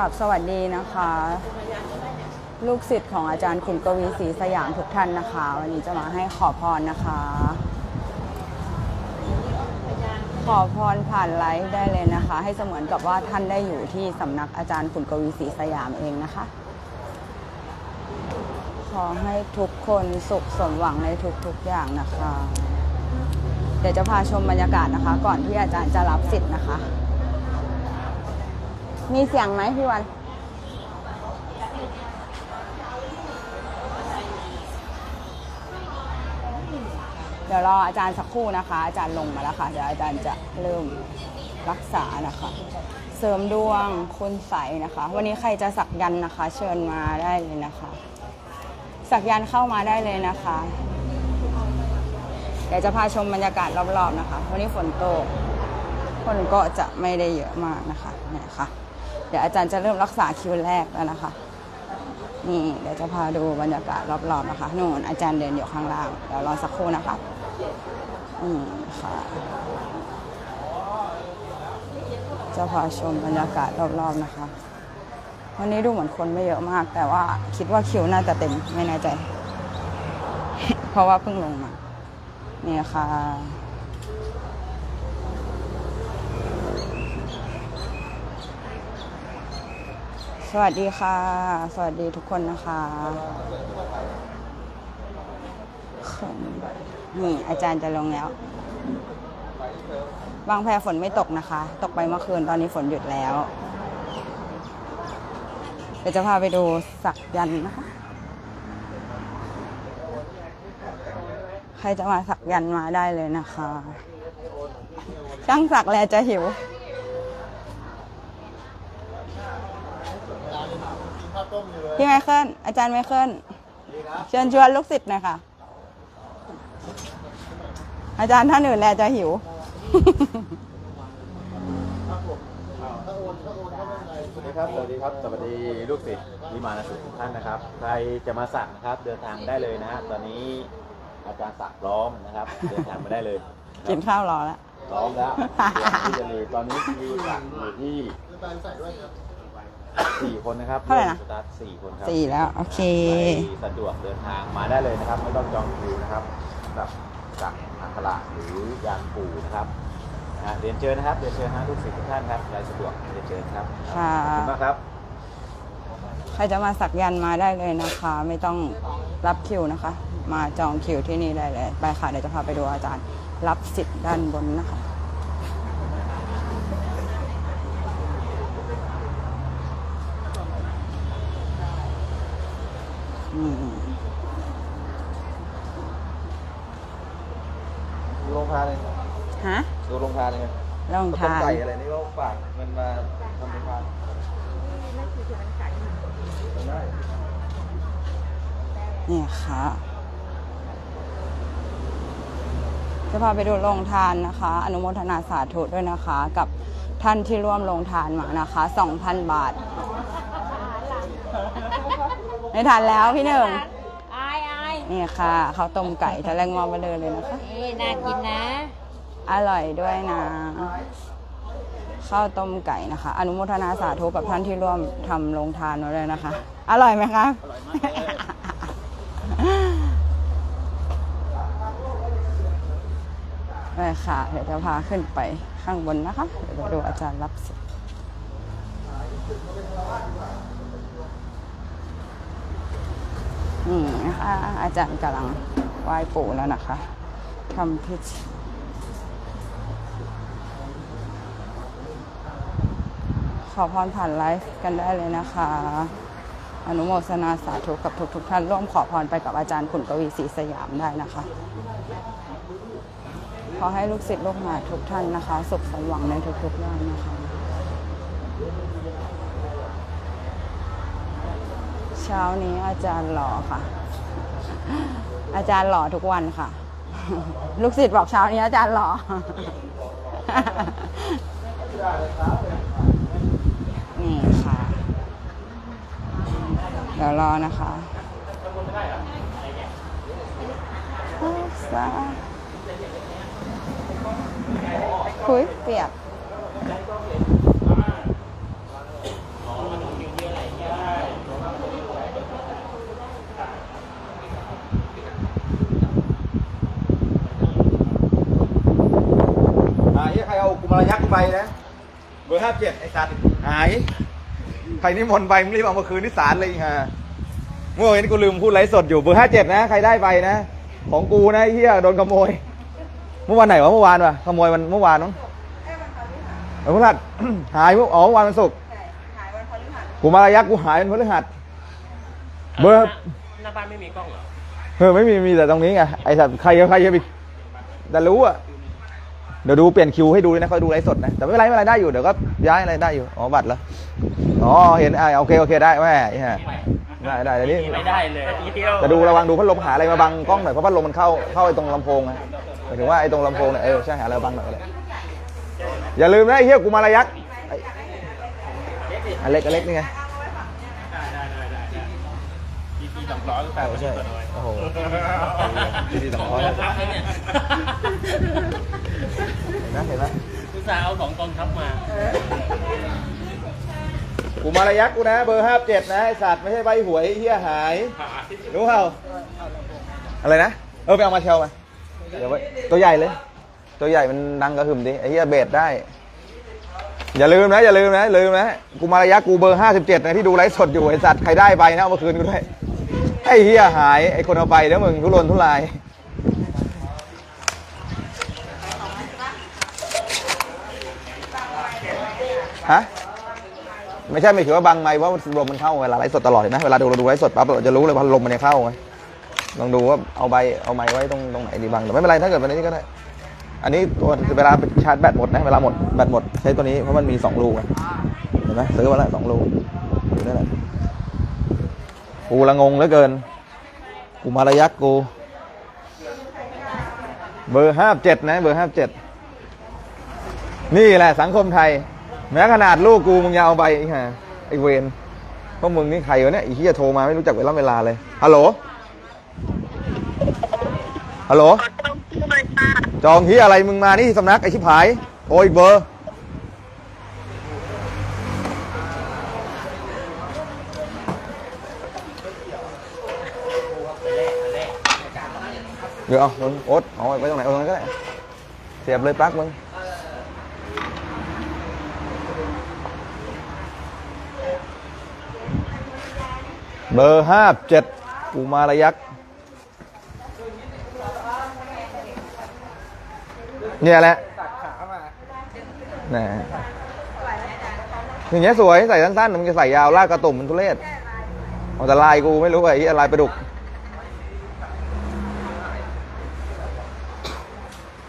กับสวัสดีนะคะ ลูกศิษย์ของอาจารย์ขุนกวีศรีสยามทุกท่านนะคะ วันนี้จะมาให้ขอพรนะคะ ขอพรผ่านไลฟ์ได้เลยนะคะ ให้เสมือนกับว่าท่านได้อยู่ที่สำนักอาจารย์ขุนกวีศรีสยามเองนะคะ ขอให้ทุกคนสุขสมหวังในทุกๆอย่างนะคะ เดี๋ยวจะพาชมบรรยากาศนะคะ ก่อนที่อาจารย์จะรับสิทธิ์นะคะ มีเสียงไหมพี่วัน เดี๋ยวรออาจารย์สักครู่นะคะ อาจารย์ลงมาแล้วค่ะ เดี๋ยวอาจารย์จะเริ่มรักษานะคะ เสริมดวงคุณใสนะคะ วันนี้ใครจะสักยันนะคะ เชิญมาได้เลยนะคะ สักยันเข้ามาได้เลยนะคะ เดี๋ยวจะพาชมบรรยากาศรอบๆนะคะ วันนี้ฝนตกคนก็จะไม่ได้เยอะมากนะคะเนี่ยค่ะ เดี๋ยวอาจารย์จะเริ่มรักษาคิวแรกแล้วนะคะ นี่เดี๋ยวจะพาดูบรรยากาศรอบๆนะคะนู่นอาจารย์เดินอยู่ข้างล่างเดี๋ยวรอสักครู่นะคะอืมค่ะจะพาชมบรรยากาศรอบๆนะคะ วันนี้ดูเหมือนคนไม่เยอะมาก แต่ว่าคิดว่าคิวน่าจะเต็มไม่แน่ใจ เพราะว่าเพิ่งลงมานี่ค่ะ สวัสดีค่ะ สวัสดีทุกคนนะคะนี่อาจารย์จะลงแล้ว บางแพฝนไม่ตกนะคะ ตกไปเมื่อคืนตอนนี้ฝนหยุดแล้ว เดี๋ยวจะพาไปดูสักยันนะคะ ใครจะมาสักยันมาได้เลยนะคะ ช่างสักแลจะหิว พี่ไมเคิลอาจารย์ไมเคิลเชิญชวนลูกศิษย์หน่อยค่ะ อาจารย์ท่านอื่นแลจะหิว สวัสดีครับ สวัสดีครับ สวัสดีลูกศิษย์วิมานสุขทุกท่านนะครับ ใครจะมาสักนะครับเดินทางได้เลยนะฮะตอนนี้อาจารย์สักพร้อมนะครับ เดินทางมาได้เลยะครับกินข้าวรอแล้ว พร้อมแล้วที่จะมีตอนนี้คิวสักอยู่ที่ สี่คนนะครับเท่าไหร่นะ สตาร์ทสี่คนครับสี่แล้ว โอเค ใครสะดวกเดินทางมาได้เลยนะครับ ไม่ต้องจองคิวนะครับสำหรับสักอัคระหรือยานปู่นะครับนะฮะเรียนเชิญนะครับเรียนเชิญนะลูกศิษย์ทุกท่านครับใครสะดวกเรียนเชิญครับค่ะ ขอบคุณมากครับ ใครจะมาสักยันต์มาได้เลยนะคะ ไม่ต้องรับคิวนะคะ มาจองคิวที่นี่ได้เลย ไปค่ะเดี๋ยวจะพาไปดูอาจารย์ รับสิทธิ์ด้านบนนะคะ อืม ดูโรงทานเลย ฮะดูโรงทานเลยลองต้มทานไก่อะไรนี่ก็ฝากเงินมาทำโรงทานได้เนี่ยค่ะจะพาไปดูโรงทานนะคะ อนุโมทนาสาธุด้วยนะคะ กับท่านที่ร่วมโรงทานมานะคะ 2,000 บาทไม่ทานแล้วพี่หนึ่งอายอายนี่ค่ะข้าวต้มไก่ทะแรงมอมาเลยเลยนะคะ นี่น่ากินนะ อร่อยด้วยนะ ข้าวต้มไก่นะคะ อนุโมทนาสาธุกับท่านที่ร่วมทำโรงทานมาเลยนะคะ อร่อยไหมคะอร่อยมากเลยค่ะ เดี๋ยวจะพาขึ้นไปข้างบนนะคะ เดี๋ยวดูอาจารย์รับสิทธิ์นี่นะคะอาจารย์กำลังไหว้ปู่แล้วนะคะทำพิธี อพรผ่านไลฟ์กันได้เลยนะคะ อนุโมทนาสาธุกับทุกๆทท่านร่วมขอพรไปกับอาจารย์ขุนกวีศรีสยามได้นะคะ ขอให้ลูกศิษย์ลูกหาทุกท่านนะคะ สุขสมหวังในทุกๆด้านนะคะเช้านี้อาจารย์หล่อค่ะ อาจารย์หล่อทุกวันค่ะ ลูกศิษย์บอกเช้านี้อาจารย์หล่อ นี่ค่ะ เดี๋ยวรอนะคะคุยเปียกมาเฮียใครเอากุมารยักษ์ไปนะ เบอร์ห้าเจ็ดไอ้สัตว์ หายใครนิมนต์ไปมึงรีบเอามาคืนที่ศาลเลยอีกฮะเมื่อวานนี้กูลืมพูดไลฟ์สดอยู่เบอร์ห้าเจ็ดนะใครได้ไปนะ ของกูนะไอ้เฮียโดนขโมย เมื่อวานไหนวะเมื่อวานวะขโมยมันเมื่อวานมั้งเออพฤหัสหายเมื่ออ๋อเมื่อวานวันศุกร์กูมาระยักกูหายเป็นพฤหัสเบอร์หน้าบ้านไม่มีกล้องเหรอเออไม่มีมีแต่ตรงนี้ไงไอ้สัตว์ใครใครจะไปแต่รู้อะ เดี๋ยวดูเปลี่ยนคิวให้ดูด้วยนะเขาดูไลฟ์สดนะแต่ไม่เป็นไรไม่เป็นไรได้อยู่เดี๋ยวก็ย้ายอะไรได้อยู่อ๋อบัตรแล้วอ๋อเห็นอ่าโอเคโอเคได้แม่ไอ้ห่าได้ได้เดี๋ยวนี้ไม่ได้เลยนิดเดียวแต่ดูระวังดูพัดลมหาอะไรมาบังกล้องหน่อยเพราะพัดลมมันเข้าเข้าไอ้ตรงลำโพงนะหมายถึงว่าไอ้ตรงลำโพงเนี่ยเออใช่หาอะไรมาบังหน่อยก็ได้อย่าลืมนะไอ้เฮียกูมาระยักษ์ไอ้อันเล็กอันเล็กนี่ไง สองร้อยก็แปดใช่โอ้โหทีทีสองร้อยทัพเลยเนี่ยเห็นไหมเห็นไหมอุตส่าห์เอาของกองทัพมา กูมาระยักษ์กูนะ เบอร์ห้าเจ็ดนะไอสัตว์ไม่ใช่ใบหวยเฮียหายรู้เปล่าอะไรนะ เออไปเอามาเชลมาเดี๋ยวไว้ตัวใหญ่เลย ตัวใหญ่มันดังกระหึ่มดิไอ้เฮียเบสได้ อย่าลืมนะ อย่าลืมนะลืมนะ กูมาระยักษ์กูเบอร์ห้าสิบเจ็ดนะที่ดูไลฟ์สดอยู่ไอสัตว์ใครได้ไปนะเอามาคืนกูด้วย ไอ้เฮียหาย ไอ้คนเอาไปแล้วมึงทุรนทุราย ฮะ ไม่ใช่ไม่ถือว่าบังไหมว่าลมมันเข้าเวลาไลฟ์สดตลอดเห็นไหมเวลาดูเราดูไลฟ์สดปั๊บเราจะรู้เลยว่าลมมันจะเข้าไงลองดูว่าเอาใบเอาไม้ไว้ตรงตรงไหนดีบังแต่ไม่เป็นไรถ้าเกิดวันนี้ก็ได้อันนี้ตัวเวลาชาร์จแบตหมดนะเวลาหมดแบตหมดใช้ตัวนี้เพราะมันมีสองรูไงเห็นไหมซื้อมาแล้วสองรูอยู่นั่นแหละ กูละงงเหลือเกิน กูมาระยักกู เบอร์ห้าเจ็ดนะ เบอร์ห้าเจ็ดนี่แหละสังคมไทย แม้ขนาดลูกกูมึงยังเอาไปอีกฮะไอเวนพวกมึงนี่ใครวะเนี่ยไอีที่จะโทรมาไม่รู้จักเวลาเวลาเลยฮัลโหลฮัลโหลจองที่อะไรมึงมานี่สำนักไอชิบหาย โอ้ยเบอร์ เดี๋ยวเอามึงโอ๊ตเอาไว้ตรงไหนเอาตรงนั้นก็ได้เสียบเลยปลั๊กมึงเบอร์ห้าเจ็ดกูมารยักษ์เนี่ยแหละนะอย่างเงี้ยสวยใส่สั้นๆมึงจะใส่ยาวลากกระตุ่มมันทุเรศเอาแต่ลายกูไม่รู้ไอ้ลายประดุก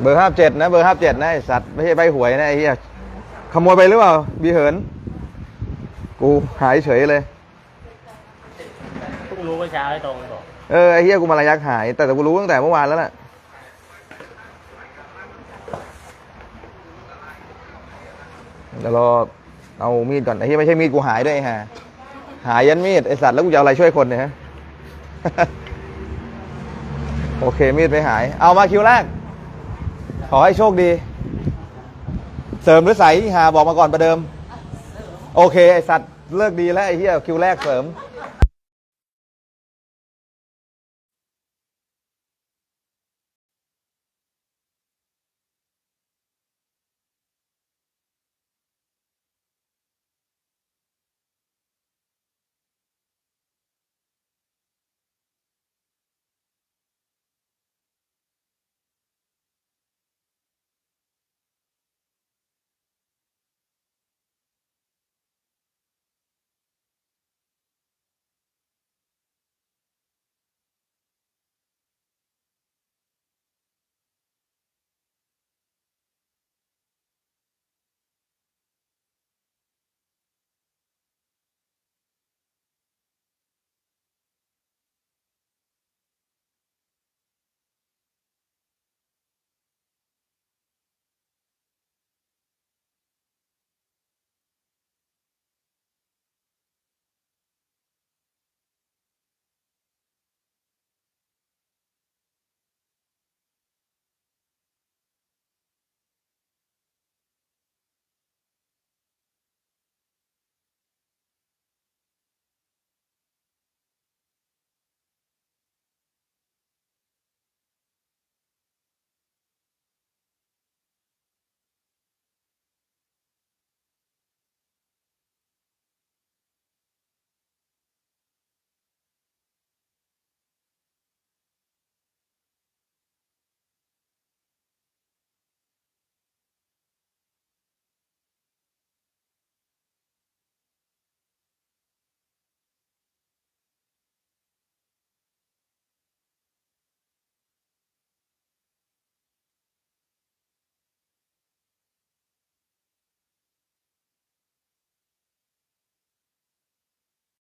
เบอร์ห้าเจ็ดนะเบอร์ห้าเจ็ดนะไอ้สัตว์ไม่ใช่ใบหวยนะไอ้เหี้ยขโมยไปหรือเปล่าบีเหิน กูหายเฉยเลย เพิ่งรู้เมื่อเช้าให้ตรงบอกเออไอ้เฮียกูมาระยักหาย แต่แต่กูรู้ตั้งแต่เมื่อวานแล้วน่ะเดี๋ยวรอเอามีดก่อนไอ้เฮียไม่ใช่มีดกูหายด้วยไอ้ห่าหายยันมีดไอสัตว์แล้วกูจะเอาอะไรช่วยคนเนี่ยฮะ โอเคมีดไม่หาย เอามาคิวแรก ขอให้โชคดี เสริมหรือใสหาบอกมาก่อนประเดิม โอเค ไอสัตว์เลิกดีแล้วไอเฮียคิวแรกเสริม